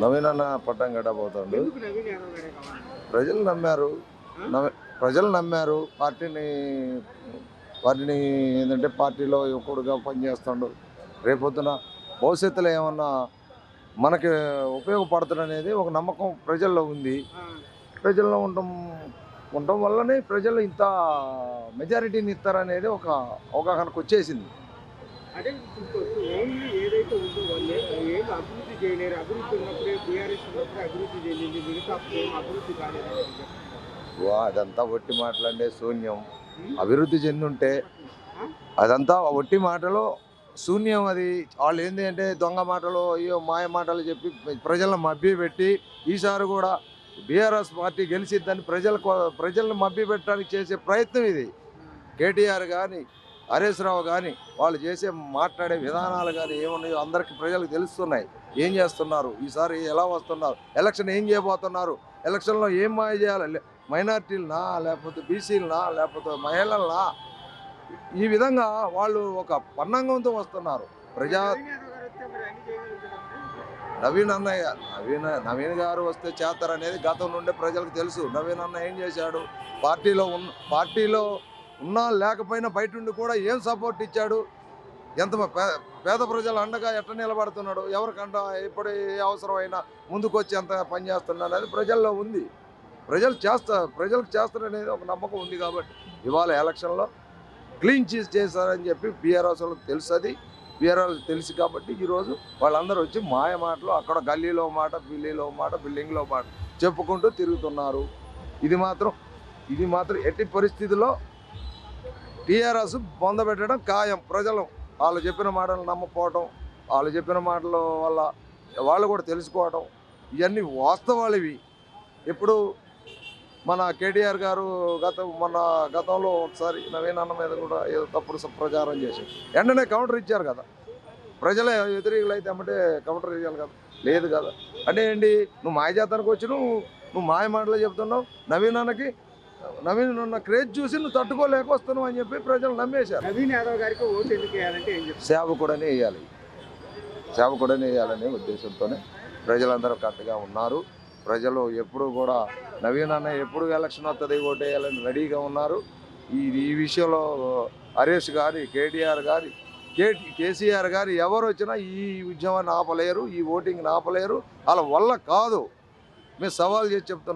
నవీన్ అన్న పట్టం కావాలి? ప్రజలు నమ్మారు. నవ- ప్రజలు నమ్మారు. పార్టీని వారిని ఏంటంటే పార్టీలో యువకుడుగా పనిచేస్తాడు. రేపొద్దున భవిష్యత్తులో ఏమన్నా మనకి ఉపయోగపడుతుందనేది ఒక నమ్మకం ప్రజల్లో ఉంది. ప్రజల్లో ఉండటం ఉండటం వల్లనే ప్రజలు ఇంత మెజారిటీని ఇస్తారనేది ఒక అవగాహనకు వచ్చేసింది అదే ఇప్పుడు ఓన్లీ ఏదైతే ఉందో వాళ్ళే ఏం అభివృద్ధి చేయలేరు. అభివృద్ధి ఉన్నప్పుడే బీఆర్ఎస్ ఉన్నప్పుడే అభివృద్ధి చేయలేదు మిగతా ఏం అభివృద్ధి కాలేదు అదంతా ఒట్టి మాటలండే శూన్యం. అభివృద్ధి చెందుంటే? అదంతా ఒట్టి మాటలు శూన్యం అది. వాళ్ళు ఏంటి అంటే దొంగ మాటలు అయ్యో మాయ మాటలు చెప్పి ప్రజలను మభ్య పెట్టి ఈసారి కూడా బీఆర్ఎస్ పార్టీ గెలిచిద్దని ప్రజలకు ప్రజలను మభ్య పెట్టడానికి చేసే ప్రయత్నం ఇది. కేటీఆర్ కానీ హరీష్ రావు కానీ వాళ్ళు చేసే మాట్లాడే విధానాలు కానీ ఏమున్నాయో అందరికీ ప్రజలకు తెలుస్తున్నాయి. ఏం చేస్తున్నారు? ఈసారి ఎలా వస్తున్నారు? ఎలక్షన్ ఏం చేయబోతున్నారు? ఎలక్షన్లో ఏం మాయ చేయాలి? మైనార్టీలనా? లేకపోతే బీసీలనా? లేకపోతే మహిళలనా? ఈ విధంగా వాళ్ళు ఒక పన్నంగంతో వస్తున్నారు. ప్రజా గారు నవీన్ అన్నయ్య నవీన్ నవీన్ గారు వస్తే చేస్తారనేది గతం నుండే ప్రజలకు తెలుసు. నవీన్ అన్న ఏం చేశాడు? పార్టీలో ఉన్న పార్టీలో ఉన్నా లేకపోయినా బయట ఉండి కూడా ఏం సపోర్ట్ ఇచ్చాడు? ఎంత పేద ప్రజలు అండగా ఎట్ట నిలబడుతున్నాడు? ఎవరికంట ఎప్పుడు ఏ అవసరమైనా ముందుకొచ్చి ఎంత పనిచేస్తున్నాడు అనేది ప్రజల్లో ఉంది. ప్రజలు చేస్తా ప్రజలకు చేస్తారనేది ఒక నమ్మకం ఉంది కాబట్టి ఇవాళ ఎలక్షన్లో క్లీన్ చీజ్ చేశారని చెప్పి బీఆర్ఎస్ వాళ్ళకి తెలుసు అది బీఆర్ఎస్ తెలుసు కాబట్టి ఈరోజు వాళ్ళందరూ వచ్చి మాయ మాటలు అక్కడ గల్లీలో మాట బిల్లీలో మాట బిల్డింగ్లో మాట చెప్పుకుంటూ తిరుగుతున్నారు. ఇది మాత్రం ఇది మాత్రం ఎట్టి పరిస్థితుల్లో టీఆర్ఎస్ పొందబెట్టడం ఖాయం. ప్రజలు వాళ్ళు చెప్పిన మాటలు నమ్మకపోవటం వాళ్ళు చెప్పిన మాటల వల్ల వాళ్ళు కూడా తెలుసుకోవటం ఇవన్నీ వాస్తవాలు ఇవి. ఇప్పుడు మన కేటీఆర్ గారు గత మన గతంలో ఒకసారి నవీన్ అన్న మీద కూడా ఏదో తప్పుడు ప్రచారం చేశారు. వెంటనే కౌంటర్ ఇచ్చారు కదా. ప్రజలే వ్యతిరేకులు అయితే అమ్మటే కౌంటర్ ఇవ్వాలి కదా. లేదు కదా. అంటే ఏంటి? నువ్వు మాయ జాతానికి వచ్చి నువ్వు నువ్వు మాయ మాటలు చెప్తున్నావు. నవీన్ అన్నకి నవీన్ అన్న క్రేజ్ చూసి నువ్వు తట్టుకోలేక వస్తున్నావు అని చెప్పి ప్రజలు నమ్మేశారు. నవీన్ యాదవ్ గారికి ఓటు ఎందుకు వేయాలంటే ఏం చెప్తారు? సేవకుడనే వేయాలి. సేవకుడనే వేయాలనే ఉద్దేశంతోనే ప్రజలందరూ కరెక్ట్గా ఉన్నారు. ప్రజలు ఎప్పుడు కూడా నవీన్ అన్న ఎప్పుడు ఎలక్షన్ వస్తుంది ఓటు వేయాలని రెడీగా ఉన్నారు. ఈ ఈ విషయంలో హరీష్ గారి కేటీఆర్ గారి కే కేసీఆర్ గారు ఎవరు వచ్చినా ఈ ఉద్యమాన్ని ఆపలేరు ఈ ఓటింగ్ని ఆపలేరు. వాళ్ళ వల్ల కాదు. మేము సవాల్ చేసి చెప్తున్నాం.